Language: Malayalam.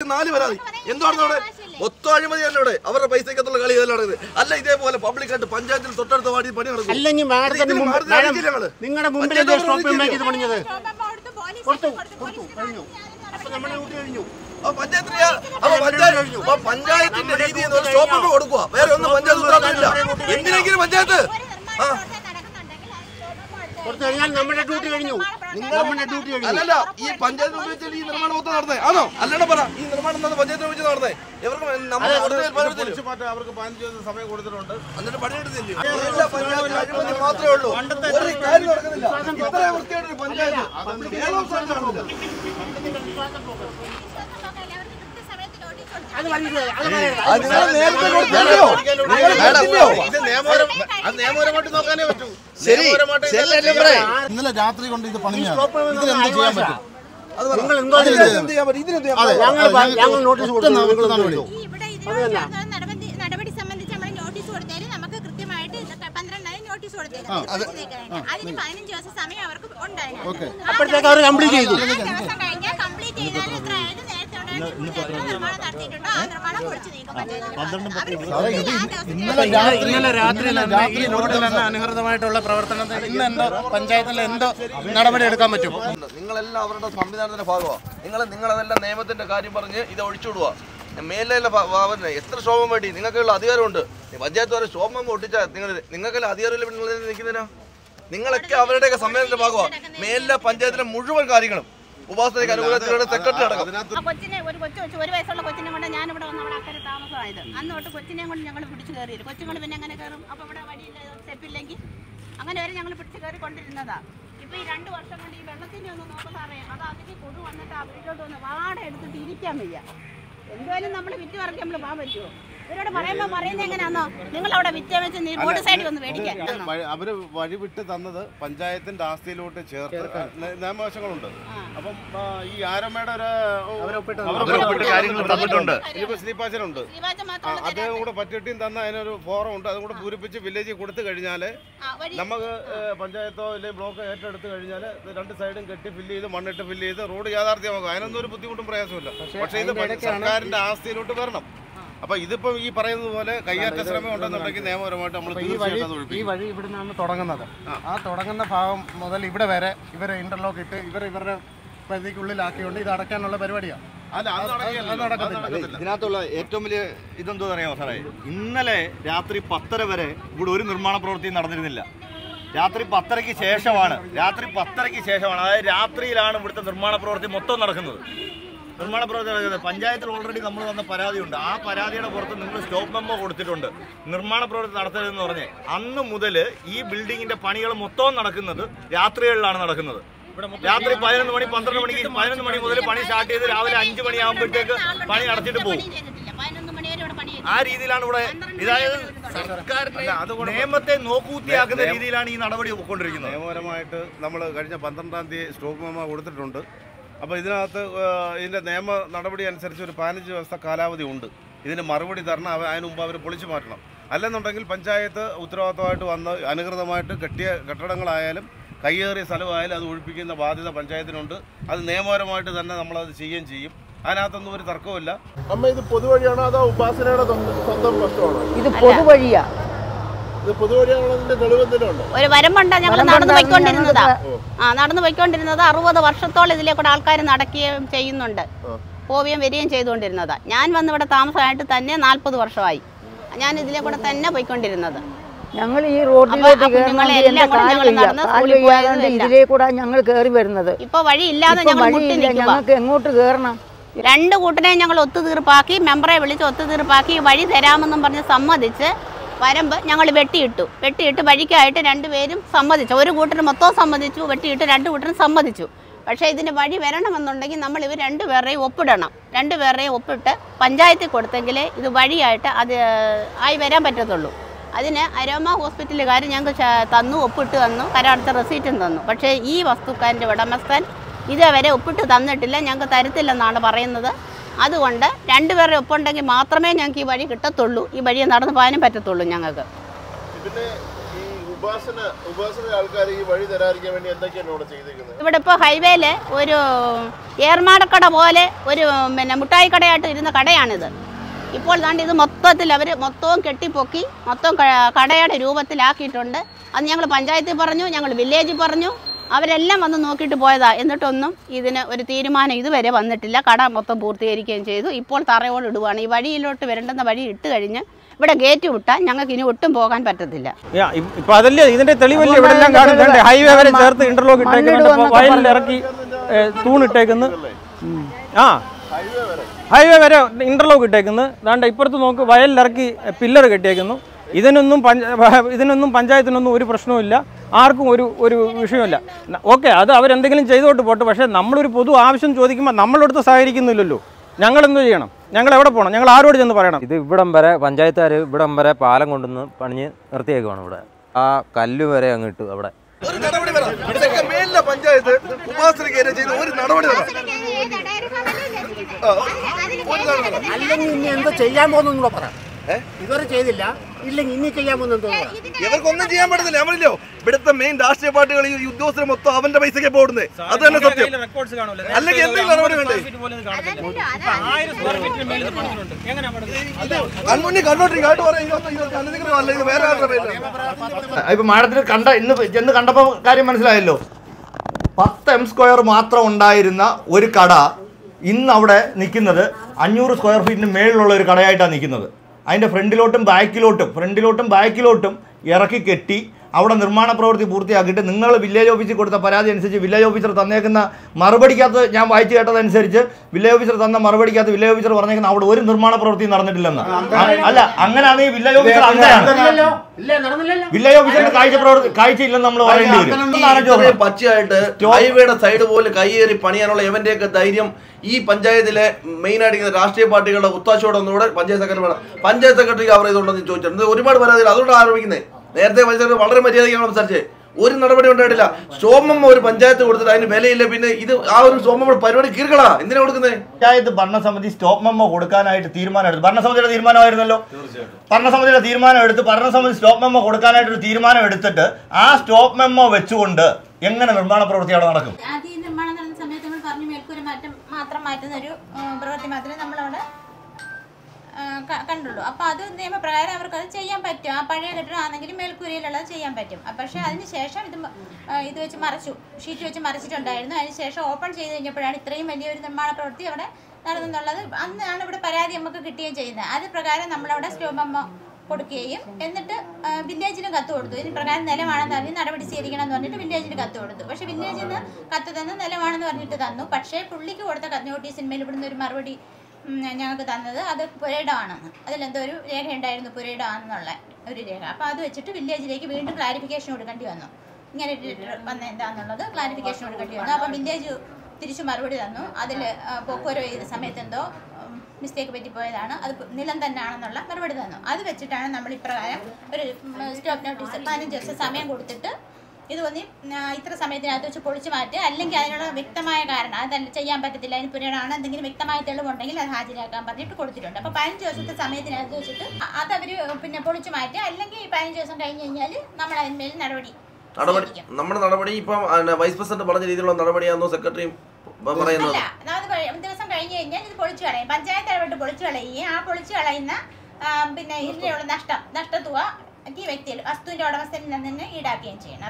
നാല് പരാതി. എന്താണ് അവിടെ? മൊത്തം അഴിമതിയല്ല ഇവിടെ. അവരുടെ പൈസക്കത്തുള്ള കളി ഇതെല്ലാം നടക്കുന്നത്. അല്ല ഇതേപോലെ പബ്ലിക്കായിട്ട് പഞ്ചായത്തിൽ തൊട്ടടുത്ത വാടി പണി നടക്കും. അല്ലെങ്കിൽ. നിങ്ങളുടെ മുമ്പിൽ പഞ്ചായത്ത് സ്റ്റോപ്പ് ഓഫീസിൽ ഉണ്ടാക്കി ഇത് പണിഞ്ഞത് കൊടുത്തു കൊടുത്തു കൊടുത്തു കഴിഞ്ഞു അപ്പൊ നമ്മുടെ ഡ്യൂട്ടി കഴിഞ്ഞു ആ പഞ്ചായത്തിന് അപ്പൊ പഞ്ചായത്ത് അപ്പൊ പഞ്ചായത്തിന്റെ രീതി എന്ന് പറഞ്ഞാൽ സ്റ്റോപ്പ് കൊടുക്കുക വേറെ ഒന്നും പഞ്ചായത്ത് ഉത്തരവാദിത്തമില്ല എന്തിനെങ്കിലും പഞ്ചായത്ത് ആ കൊടുത്തു കഴിഞ്ഞാൽ നമ്മുടെ ഡ്യൂട്ടി കഴിഞ്ഞു നമ്മുടെ ഡ്യൂട്ടി കഴിഞ്ഞു അല്ലല്ലോ ഈ പഞ്ചായത്ത് ഉപയോഗിച്ചാൽ ഈ നിർമ്മാണം മൊത്തം നടന്നേ ആണോ അല്ലട പറ ഈ നിർമ്മാണം നടന്ന പഞ്ചായത്ത് ഉപയോഗിച്ച് നടന്നേ ഇവർക്ക് അവർക്ക് പതിനഞ്ച് ദിവസം സമയം കൊടുത്തിട്ടുണ്ട് എന്നിട്ട് പണിയെടുത്തില്ലേ മാത്രമേ ഉള്ളൂ ഒരു കാര്യം നടക്കുന്നില്ല ഇത്രയും വൃത്തിയായിട്ടൊരു പഞ്ചായത്ത് കേരളം നേരത്തെ? അത് നിയമപരമായിട്ട് നോക്കാനേ പറ്റൂ ശരി. ഇന്നലെ രാത്രി കൊണ്ട് ഇത് പണിഞ്ഞാണ് ഇതിനെന്ത് ചെയ്യാൻ പറ്റും? നടപടി സംബന്ധിച്ച് നമ്മൾ നോട്ടീസ് കൊടുത്തേര് നമുക്ക് കൃത്യമായിട്ട് ഇതൊക്കെ പന്ത്രണ്ടായി നോട്ടീസ് കൊടുത്തേര്. അതിന് പതിനഞ്ച് ദിവസം സമയം അവർക്ക് ഉണ്ടായിരുന്നു. കംപ്ലീറ്റ് ചെയ്തു. കംപ്ലീറ്റ് ചെയ്താൽ എത്ര ഇന്നലെ രാത്രി ഈ റോഡിൽ നിന്ന് അനുഹൃതമായിട്ടുള്ള പ്രവർത്തനം പ്രവർത്തനത്തിൽ ഇന്ന് എന്തോ പഞ്ചായത്തിൽ എന്തോ നടപടി എടുക്കാൻ പറ്റും. നിങ്ങളെല്ലാം അവരുടെ സംവിധാനത്തിന്റെ ഭാഗമാണ് നിങ്ങൾ നിങ്ങളതെല്ലാം നിയമത്തിന്റെ കാര്യം പറഞ്ഞ് ഇത് ഒഴിച്ചുവിടുക മേലെ ഭാവന എത്ര ശോഭം വേണ്ടി? നിങ്ങൾക്കുള്ള അധികാരമുണ്ട്. പഞ്ചായത്ത് വരെ ശോഭം ഒട്ടിച്ചാൽ നിങ്ങൾ നിങ്ങൾക്കെല്ലാം അധികാരമില്ല പിന്നെ നിങ്ങൾ നിൽക്കുന്നതിനാ? നിങ്ങളൊക്കെ അവരുടെയൊക്കെ സമ്മേളനത്തിന്റെ ഭാഗമാണ് മേലിലെ പഞ്ചായത്തിലെ മുഴുവൻ കാര്യങ്ങളും. ഉപാസനയ്ക്ക് അനുകൂലത്തിലൂടെ സെക്രട്ടറി അടക്കം കൊച്ചിനെ ഒരു കൊച്ചു ഒരു വയസ്സുള്ള കൊച്ചിനെ കൊണ്ട് ഞാനിവിടെ വന്ന് അവിടെ അക്കരെ താമസമായത്. അന്ന് തൊട്ട് കൊച്ചിനെ കൊണ്ട് ഞങ്ങൾ പിടിച്ചു കയറിയില്ല കൊച്ചുങ്ങൾ പിന്നെ എങ്ങനെ കയറും? അപ്പോൾ ഇവിടെ വഴിയില്ല സ്റ്റെപ്പില്ലെങ്കിൽ അങ്ങനെ വരെ ഞങ്ങൾ പിടിച്ചു കയറി കൊണ്ടിരുന്നതാ. ഇപ്പൊ ഈ രണ്ട് വർഷം കൊണ്ട് ഈ വെള്ളത്തിന്റെ ഒന്ന് നോക്കാൻ അറിയാം അത് അതിന് കൊടു വന്നിട്ട് അവരിലോട്ട് വന്ന് വാട എടുത്തിട്ട് ഇരിക്കാൻ വയ്യ. എന്തായാലും നമ്മൾ വിറ്റ് പറക്കി നമ്മൾ പോകാൻ പറ്റുമോ ഇവരോട് പറയുമ്പോൾ പറയുന്നത് എങ്ങനെയാണോ നിങ്ങൾ അവിടെ നീ റോഡ് സൈഡിൽ മേടിക്കാൻ അവർ വഴിവിട്ട് തന്നത് പഞ്ചായത്തിന്റെ ആസ്തിയിലോട്ട് ചേർത്ത് നിയമവശങ്ങളുണ്ട് അപ്പം ഈ ആരമ്മയുടെ ഒരു. ശ്രീപാച്ചനുണ്ട് അദ്ദേഹം കൂടെ പറ്റിട്ടും തന്ന അതിനൊരു ഫോറം ഉണ്ട്. അതും കൂടെ പൂരിപ്പിച്ച് വില്ലേജിൽ കൊടുത്തു കഴിഞ്ഞാൽ നമുക്ക് പഞ്ചായത്തോ അല്ലെങ്കിൽ ബ്ലോക്ക് ഏറ്റെടുത്ത് കഴിഞ്ഞാൽ രണ്ട് സൈഡും കെട്ടി ഫില്ല് ചെയ്ത് മണ്ണിട്ട് ഫില്ല് ചെയ്ത് റോഡ് യാഥാർത്ഥ്യമാക്കും. അതിനൊന്നും ഒരു ബുദ്ധിമുട്ടും പ്രയാസമില്ല പക്ഷേ ഇത് സർക്കാരിന്റെ ആസ്തിയിലോട്ട് വരണം. അപ്പൊ ഇതിപ്പോ ഈ പറയുന്നത് പോലെ കയ്യേറ്റ ശ്രമം ഉണ്ടെന്നുണ്ടെങ്കിൽ നിയമപരമായിട്ട് നമ്മൾ ഈ വഴി ഈ വഴി ഇവിടെ നിന്നാണ് തുടങ്ങുന്നത്. ആ. തുടങ്ങുന്ന ഭാഗം മുതൽ ഇവിടെ വരെ ഇവരെ ഇന്റർലോക്ക് ഇട്ട് ഇവർ ഇവരുടെ പരിധിക്കുള്ളിലാക്കിക്കൊണ്ട് ഇത് അടക്കാനുള്ള പരിപാടിയാണ്. അല്ല അത് നടക്കില്ല. അത് നടക്കത്തില്ല. ഇതിനകത്തുള്ള ഏറ്റവും വലിയ ഇതെന്തോ അറിയാമോ സാറേ? ഇന്നലെ രാത്രി പത്തര വരെ ഇവിടെ ഒരു നിർമ്മാണ പ്രവൃത്തിയും നടന്നിരുന്നില്ല. രാത്രി പത്തരയ്ക്ക് ശേഷമാണ് രാത്രി പത്തരയ്ക്ക് ശേഷമാണ് അതായത് രാത്രിയിലാണ് ഇവിടുത്തെ നിർമ്മാണ പ്രവൃത്തി മൊത്തം നടക്കുന്നത്. നിർമ്മാണ പ്രവർത്തനം പഞ്ചായത്തിൽ ഓൾറെഡി നമ്മൾ വന്ന പരാതിയുണ്ട്. ആ പരാതിയുടെ പുറത്ത് നിങ്ങൾ സ്റ്റോപ്പ് മെമ്പോ കൊടുത്തിട്ടുണ്ട്. നിർമ്മാണ പ്രവർത്തനം നടത്തരുതെന്ന് പറഞ്ഞ് അന്ന് മുതൽ ഈ ബിൽഡിങ്ങിന്റെ പണികൾ മൊത്തം നടക്കുന്നത് രാത്രികളിലാണ് നടക്കുന്നത്. രാത്രി പതിനൊന്ന് മണി പന്ത്രണ്ട് മണിക്ക് പതിനൊന്ന് മണി മുതൽ പണി സ്റ്റാർട്ട് ചെയ്ത് രാവിലെ അഞ്ച് മണിയാകുമ്പോഴത്തേക്ക് പണി നടത്തിയിട്ട് പോകും. ആ രീതിയിലാണ് ഇവിടെ ഇതായത് സർക്കാരിന്റെ നിയമത്തെ നോക്കൂത്തിയാക്കുന്ന രീതിയിലാണ് ഈ നടപടി കൊണ്ടിരിക്കുന്നത് നിയമപരമായിട്ട് നമ്മൾ കഴിഞ്ഞ പന്ത്രണ്ടാം തീയതി സ്റ്റോപ്പ് മെമ്മ കൊടുത്തിട്ടുണ്ട്. അപ്പോൾ ഇതിനകത്ത് ഇതിന്റെ ഇതിന്റെ നിയമ നടപടി അനുസരിച്ച് ഒരു പതിനഞ്ച് ദിവസത്തെ കാലാവധി ഉണ്ട്. ഇതിന് മറുപടി തരണം അവ- അതിന് മുമ്പ് അവർ പൊളിച്ചു മാറ്റണം. അല്ലെന്നുണ്ടെങ്കിൽ പഞ്ചായത്ത് ഉത്തരവാദിത്തമായിട്ട് വന്ന് അനുകൃതമായിട്ട് കെട്ടിയ കെട്ടിടങ്ങളായാലും കയ്യേറിയ സ്ഥലമായാലും അത് ഒഴിപ്പിക്കുന്ന ബാധ്യത പഞ്ചായത്തിനുണ്ട്. അത് നിയമപരമായിട്ട് തന്നെ നമ്മളത് ചെയ്യുകയും ചെയ്യും. അതിനകത്തൊന്നും ഒരു തർക്കവുമില്ല. അമ്മ ഇത് പൊതുവഴിയാണോ അതോ ഉപാസനയുടെ സ്വന്തം പ്രശ്നമാണോ ഇത് പൊതുവഴിയാ ഇത് പൊതുവഴിയാണതിന്റെ തെളിവെന്തെങ്കിലും ഉണ്ടോ ഒരു വരമ്പണ്ട ഞങ്ങൾ നടന്നു പോയിക്കൊണ്ടിരുന്നതാ. ആ നടന്നു പോയിക്കൊണ്ടിരുന്നത് അറുപത് വർഷത്തോളം ഇതിലെ കൂടെ ആൾക്കാർ നടക്കുകയും ചെയ്യുന്നുണ്ട്. പോവുകയും വരികയും ചെയ്തുകൊണ്ടിരുന്നതാ. ഞാൻ വന്ന് ഇവിടെ താമസമായിട്ട് തന്നെ നാൽപ്പത് വർഷമായി. ഞാൻ ഇതിലെ കൂടെ തന്നെ പോയിക്കൊണ്ടിരുന്നത്. ഞങ്ങൾ ഈ റോഡിലോട്ട് പോയതും ഇതിലേ കൂടെ ഞങ്ങൾ കയറി വരുന്നത്. ഇപ്പൊ വഴിയില്ലാതെ ഇപ്പൊ ഞങ്ങൾ മുട്ടി വഴിയില്ല. നിൽക്കുക ഞങ്ങൾക്ക് എങ്ങോട്ട് കയറണം? രണ്ട് കൂട്ടരെ ഞങ്ങൾ ഒത്തുതീർപ്പാക്കി മെമ്പറെ വിളിച്ച് ഒത്തുതീർപ്പാക്കി വഴി തരാമെന്നും പറഞ്ഞ് സമ്മതിച്ച് വരമ്പ് ഞങ്ങൾ വെട്ടിയിട്ടു. വെട്ടിയിട്ട് വഴിക്കായിട്ട് രണ്ടുപേരും സമ്മതിച്ചു. ഒരു കൂട്ടർ മൊത്തം സമ്മതിച്ചു വെട്ടിയിട്ട് രണ്ട് കൂട്ടരും സമ്മതിച്ചു. പക്ഷേ ഇതിന് വഴി വരണമെന്നുണ്ടെങ്കിൽ നമ്മൾ ഇവർ രണ്ടുപേരെയും ഒപ്പിടണം. രണ്ടുപേരെയും ഒപ്പിട്ട് പഞ്ചായത്തിൽ കൊടുത്തെങ്കിലേ ഇത് വഴിയായിട്ട് അത് ആയി വരാൻ പറ്റത്തുള്ളൂ. അതിന് അരോമ ഹോസ്പിറ്റലുകാർ ഞങ്ങൾക്ക് തന്നു ഒപ്പിട്ട് തന്നു കരാടുത്ത റെസീറ്റും തന്നു. പക്ഷേ ഈ വസ്തുക്കാരന്റെ ഉടമസ്ഥൻ ഇതുവരെ ഒപ്പിട്ട് തന്നിട്ടില്ല. ഞങ്ങൾക്ക് തരത്തില്ലെന്നാണ് പറയുന്നത്. അതുകൊണ്ട് രണ്ടുപേരുടെ ഒപ്പം ഉണ്ടെങ്കിൽ മാത്രമേ ഞങ്ങൾക്ക് ഈ വഴി കിട്ടത്തുള്ളൂ. ഈ വഴി നടന്നു പോകാനും പറ്റത്തുള്ളൂ ഞങ്ങൾക്ക്. ഇവിടെ ഇപ്പോൾ ഹൈവേയിൽ ഒരു ഏർമാടക്കട പോലെ ഒരു പിന്നെ മുട്ടായി കടയായിട്ട് ഇരുന്ന കടയാണിത്. ഇപ്പോൾ ദാണ്ട് ഇത് മൊത്തത്തിൽ അവർ മൊത്തവും കെട്ടിപ്പൊക്കി മൊത്തം കടയുടെ രൂപത്തിലാക്കിയിട്ടുണ്ട്. അത് ഞങ്ങൾ പഞ്ചായത്തിൽ പറഞ്ഞു ഞങ്ങൾ വില്ലേജിൽ പറഞ്ഞു അവരെല്ലാം വന്ന് നോക്കിയിട്ട് പോയതാ. എന്നിട്ടൊന്നും ഇതിന് ഒരു തീരുമാനം ഇതുവരെ വന്നിട്ടില്ല. കട മൊത്തം പൂർത്തീകരിക്കുകയും ചെയ്തു. ഇപ്പോൾ തറയോട് ഇടുവാണ്. ഈ വഴിയിലോട്ട് വരേണ്ടുന്ന വഴി ഇട്ട് കഴിഞ്ഞ് ഇവിടെ ഗേറ്റ് വിട്ടാൽ ഞങ്ങൾക്ക് ഇനി ഒട്ടും പോകാൻ പറ്റത്തില്ല. യാ, ഇ- ഇപ്പൊ അതല്ലേ ഇതിന്റെ തെളിവല്ലേ ഇവിടെ എല്ലാം കാണുന്നുണ്ട് ഹൈവേ വരെ ചേർത്ത് ഇന്റർലോക്ക് ഇട്ടേക്കുന്നുണ്ട്. ഇപ്പൊ വയലിൽ ഇറക്കി ഏ, തൂണിട്ടേക്കുന്നു ഉം. ആ. ഹൈവേ വരെ ഇന്റർലോക്ക് ഇട്ടേക്കുന്നു. ദാണ്ട ഇപ്പുറത്ത് നോക്ക് വയലിലിറക്കി പില്ലർ കെട്ടിയേക്കുന്നു. ഇതിനൊന്നും പഞ്ച ഇതിനൊന്നും പഞ്ചായത്തിനൊന്നും ഒരു പ്രശ്നവുമില്ല. ആർക്കും ഒരു ഒരു വിഷയമില്ല ഓക്കെ അത് അവരെന്തെങ്കിലും ചെയ്തോട്ട് പോട്ടെ. പക്ഷേ നമ്മളൊരു പൊതു ആവശ്യം ചോദിക്കുമ്പോൾ നമ്മളെടുത്ത് സഹകരിക്കുന്നില്ലല്ലോ. ഞങ്ങൾ എന്ത് ചെയ്യണം? ഞങ്ങൾ എവിടെ പോകണം ഞങ്ങൾ ആരോട് ചെന്ന് പറയണം? ഇത് ഇവിടം വരെ പഞ്ചായത്തുകാർ ഇവിടം വരെ പാലം കൊണ്ടുവന്ന് പണിഞ്ഞ് നിർത്തിയേക്കുവാണ് ഇവിടെ. ആ കല്ല് വരെ അങ്ങ് ഇട്ടു അവിടെ. ഒരു നടപടി വരാം ഇതൊക്കെ മേലിലെ പഞ്ചായത്ത് ചെയ്ത ഒരു നടപടി വരാം. അല്ലെങ്കിൽ ഇനി എന്തോ ചെയ്യാൻ പോകുന്നു പറ. ഇതുവരെ ചെയ്തില്ല. ഇല്ലെങ്കിൽ ഇനി ചെയ്യാൻ പോകുന്ന ഇവർക്കൊന്നും ചെയ്യാൻ പറ്റത്തില്ല. അവരില്ലോ ഇവിടുത്തെ മെയിൻ രാഷ്ട്രീയ പാർട്ടികൾ ഈ ഉദ്യോഗസ്ഥർ മൊത്തം അവന്റെ പൈസക്ക് പോകുന്നത് അത് തന്നെ സത്യം. അല്ലെങ്കിൽ എന്തെങ്കിലും നടപടി പറയാം. ഇത് വേറെ ഇപ്പൊ മാഡത്തിന് കണ്ട ഇന്ന് ചെന്ന് കണ്ടപ്പോ കാര്യം മനസ്സിലായല്ലോ. പത്ത് എം സ്ക്വയർ മാത്രം ഉണ്ടായിരുന്ന ഒരു കട ഇന്ന് അവിടെ നിൽക്കുന്നത് അഞ്ഞൂറ് സ്ക്വയർ ഫീറ്റിന് മേളിലുള്ള ഒരു കടയായിട്ടാണ് നിൽക്കുന്നത്. അതിന്റെ ഫ്രണ്ടിലോട്ടും ബാക്കിലോട്ടും ഫ്രണ്ടിലോട്ടും ബാക്കിലോട്ടും ഇറക്കി കെട്ടി അവിടെ നിർമ്മാണ പ്രവൃത്തി പൂർത്തിയാക്കിയിട്ട് നിങ്ങൾ വില്ലേജ് ഓഫീസിൽ കൊടുത്ത പരാതി അനുസരിച്ച് വില്ലേജ് ഓഫീസർ തന്നേക്കുന്ന മറുപടിക്കകത്ത് ഞാൻ വായിച്ചു കേട്ടതനുസരിച്ച് വില്ലേജ് ഓഫീസർ തന്ന മറുപടിക്കകത്ത് വില്ലേജ് ഓഫീസർ പറഞ്ഞേക്കുന്ന അവിടെ ഒരു നിർമ്മാണ പ്രവൃത്തി നടന്നിട്ടില്ലെന്ന്. അല്ല അങ്ങനെയാണെങ്കിൽ വില്ലേജ് ഓഫീസർ അങ്ങനെയാണ് വില്ലേജ് ഓഫീസറിന്റെ കാഴ്ച പ്രവർത്തി കാഴ്ചയില്ലെന്ന് നമ്മൾ പറയേണ്ടി വരും? പച്ചയായിട്ട് ഹൈവേയുടെ സൈഡ് പോലെ കൈയേറി പണിയാനുള്ള എവന്റെയൊക്കെ ധൈര്യം ഈ പഞ്ചായത്തിലെ മെയിൻ ആയിട്ട് രാഷ്ട്രീയ പാർട്ടികളുടെ ഒത്താശയോടെ ഒന്നുകൂടെ പഞ്ചായത്ത് സെക്രട്ടറി പഞ്ചായത്ത് സെക്രട്ടറിക്ക് അവർ ഇതുണ്ടെന്ന് ചോദിച്ചിട്ടുണ്ട്. ഒരുപാട് പരാതികൾ അതുകൊണ്ട് ആരോപിക്കുന്നത്. നേരത്തെ വലിച്ചത് വളരെ മര്യാദയ്ക്കാണ് സംസാരിച്ചത്. ഒരു നടപടി ഉണ്ടായിട്ടില്ല. സോമം ഒരു പഞ്ചായത്ത് കൊടുത്തിട്ട് അതിന് വിലയില്ല. പിന്നെ ഇത് ആ ഒരു സോമം പരിപാടി കീർക്കളാ എന്തിനാ കൊടുക്കുന്നത് പഞ്ചായത്ത് ഭരണസമിതി സ്റ്റോപ്പ് മെമ്മോ കൊടുക്കാനായിട്ട് തീരുമാനം എടുത്തു ഭരണസമിതിയുടെ തീരുമാനമായിരുന്നല്ലോ. ഭരണസമിതിയുടെ തീരുമാനം എടുത്ത് ഭരണസമിതി സ്റ്റോപ്പ് മെമ്മോ കൊടുക്കാനായിട്ട് ഒരു തീരുമാനം എടുത്തിട്ട് ആ സ്റ്റോപ്പ് മെമ്മോ വെച്ചുകൊണ്ട് എങ്ങനെ നിർമ്മാണ പ്രവൃത്തി അവിടെ നടക്കും? ആദ്യം ഈ നിർമ്മാണം നടന്ന സമയത്ത് നമ്മൾ പറഞ്ഞു മേൽക്കൂര മാറ്റം മാത്രം മാറ്റുന്ന ഒരു പ്രവൃത്തി മാത്രമേ നമ്മളവിടെ ആ, ക- കണ്ടുള്ളൂ. അപ്പോൾ അത് നിയമപ്രകാരം അവർക്ക് അത് ചെയ്യാൻ പറ്റും. ആ പഴയ കെട്ടിടമാണെങ്കിലും മേൽക്കൂരയിലുള്ളത് ചെയ്യാൻ പറ്റും. പക്ഷെ അതിന് ശേഷം ഇത് ഇത് വെച്ച് മറച്ചു. ഷീറ്റ് വെച്ച് മറിച്ചിട്ടുണ്ടായിരുന്നു. അതിന് ശേഷം ഓപ്പൺ ചെയ്ത് കഴിഞ്ഞപ്പോഴാണ് ഇത്രയും വലിയൊരു നിർമ്മാണ പ്രവൃത്തി അവിടെ നടന്നെന്നുള്ളത് അന്നാണ് ഇവിടെ പരാതി നമുക്ക് കിട്ടുകയും ചെയ്യുന്നത്. അത് പ്രകാരം നമ്മളവിടെ സ്റ്റോബമ്മ കൊടുക്കുകയും എന്നിട്ട് വില്ലേജിന് കത്ത് കൊടുത്തു. ഇതിന് പ്രകാരം നിലമാണെന്ന് പറഞ്ഞ് നടപടി സ്വീകരിക്കണം എന്ന് പറഞ്ഞിട്ട് വില്ലേജിന് കത്ത് കൊടുത്തു. പക്ഷെ വില്ലേജിൽ കത്ത് തന്ന് നിലമാണെന്ന് പറഞ്ഞിട്ട് തന്നു. പക്ഷേ പുള്ളിക്ക് കൊടുത്ത നോട്ടീസിന്മേൽ ഇവിടുന്ന് ഒരു മറുപടി ഞങ്ങൾക്ക് തന്നത് അത് പുരയിടമാണെന്ന്. അതിലെന്തോ ഒരു രേഖ ഉണ്ടായിരുന്നു പുരയിടമാണെന്നുള്ള ഒരു രേഖ. അപ്പോൾ അത് വെച്ചിട്ട് വില്ലേജിലേക്ക് വീണ്ടും ക്ലാരിഫിക്കേഷൻ കൊടുക്കേണ്ടി വന്നു. ഇങ്ങനെ വന്ന എന്താണെന്നുള്ളത് ക്ലാരിഫിക്കേഷൻ കൊടുക്കേണ്ടി വന്നു. അപ്പം വില്ലേജ് തിരിച്ചു മറുപടി തന്നു. അതിൽ പോക്കോരോ ചെയ്ത സമയത്ത് എന്തോ മിസ്റ്റേക്ക് പറ്റിപ്പോയതാണ്. അത് നിലം തന്നെയാണെന്നുള്ള മറുപടി തന്നു. അത് വെച്ചിട്ടാണ് നമ്മൾ ഇപ്രകാരം ഒരു സ്റ്റോപ്പ് നോട്ടീസ് പതിനഞ്ച് ദിവസം സമയം കൊടുത്തിട്ട് ഇത് വന്ന് ഇത്ര സമയത്തിനകത്ത് വെച്ച് പൊളിച്ചു മാറ്റുക അല്ലെങ്കിൽ അതിനുള്ള വ്യക്തമായ കാരണം അത് ചെയ്യാൻ പറ്റത്തില്ല അതിന് പുരാണ് എന്തെങ്കിലും വ്യക്തമായ തെളിവുണ്ടെങ്കിൽ അത് ഹാജരാക്കാൻ പറഞ്ഞിട്ട് കൊടുത്തിട്ടുണ്ട്. അപ്പോൾ പതിനഞ്ച് ദിവസത്തെ സമയത്തിനകത്ത് വെച്ചിട്ട് അത് അതവർ പിന്നെ പൊളിച്ചു മാറ്റുക അല്ലെങ്കിൽ ഈ പതിനഞ്ച് ദിവസം കഴിഞ്ഞ് കഴിഞ്ഞാൽ നമ്മൾ അതിന്മേൽ നടപടി നടപടി നമ്മുടെ നടപടി ഇപ്പം വൈസ് പ്രസിഡന്റ് പറഞ്ഞ രീതിയിലുള്ള നടപടിയാണോ സെക്രട്ടറിയും പറയുന്നത്? ദിവസം കഴിഞ്ഞ് കഴിഞ്ഞാൽ ഇത് പൊളിച്ചു കളയും. പഞ്ചായത്ത് ഇടപെട്ട് പൊളിച്ചു കളയുകയും ആ പൊളിച്ചു കളയുന്ന പിന്നെ ഇതിനുള്ള നഷ്ടം നഷ്ടത്തുക ഈ വ്യക്തിയിൽ വസ്തുവിന്റെ ഉടമസ്ഥനിൽ നിന്ന് ഈടാക്കുകയും ചെയ്യണം.